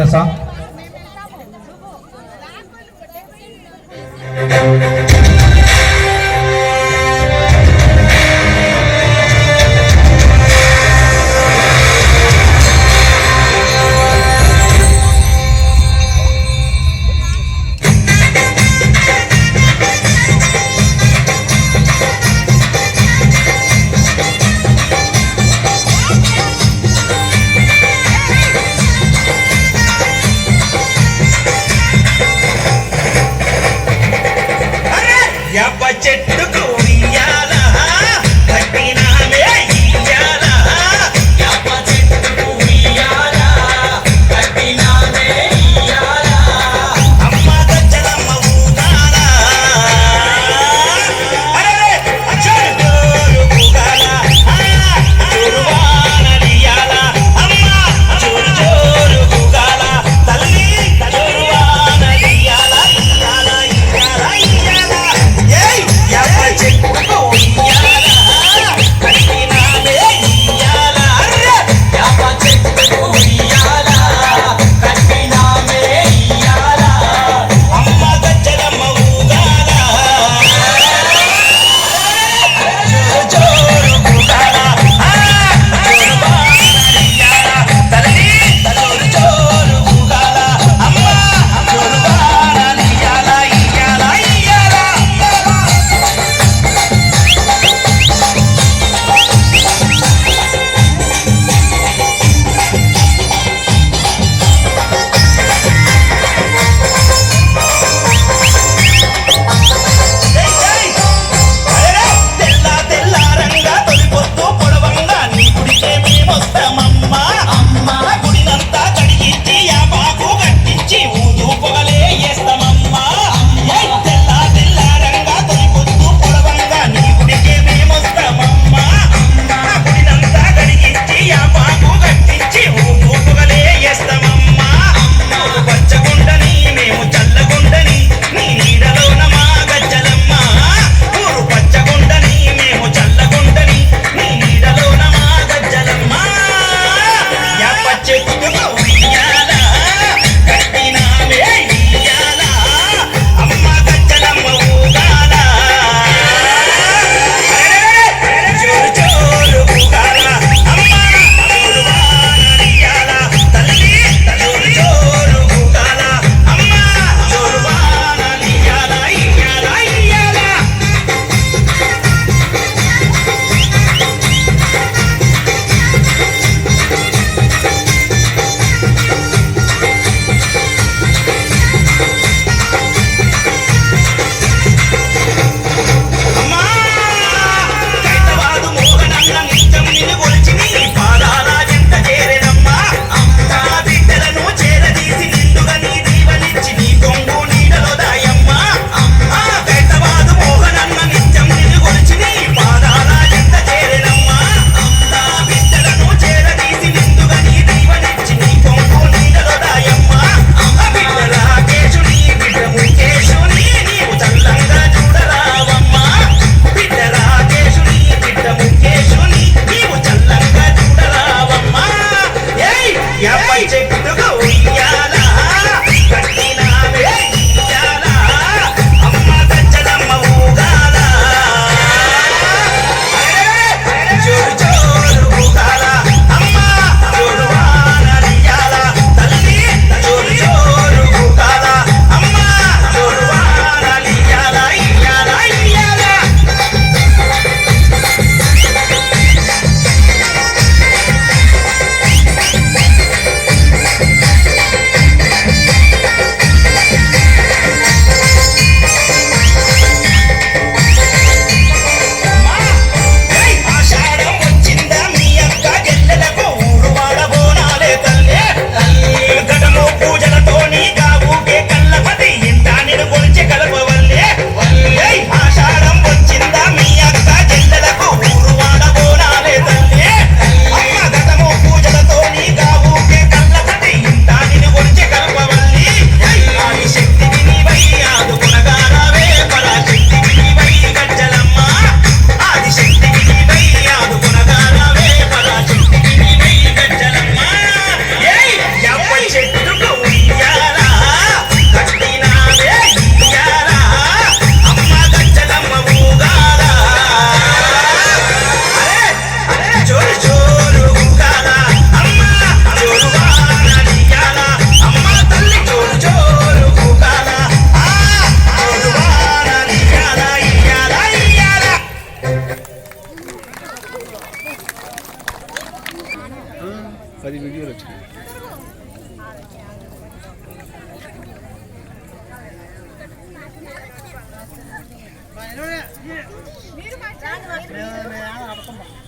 कसा?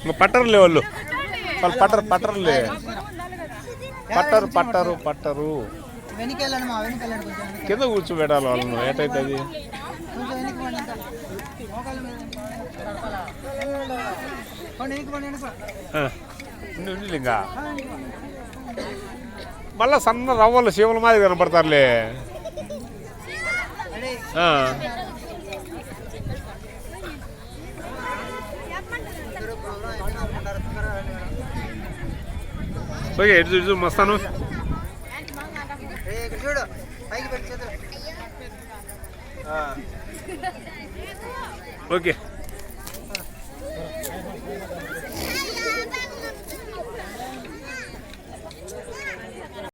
ఇంకా పట్టరులే వాళ్ళు. వాళ్ళు పట్టరు పట్టరులే పట్టరు పట్టరు పట్టరు. కింద కూర్చోబెట్టాలి వాళ్ళను వెనక్కి పోండి ఇంకా. మోకాళ్ళ మీద పోండి వెనక్కి పోండి వెనక్కి పోండి. ఉండి ఇంకా మళ్ళా సన్న రవ్వలు శివుల మాదిరి కనపడతారులే రెడీ ఆ. ఇద్దరు ప్రోగ్రాం ఎక్కడ ఉంటారు తొందరగా రండి మేడం. ఓకే ఎటు చూడు మస్తాను ఏ, ఇక్కడ చూడు పైకి పెట్టి చేతులు ఓకే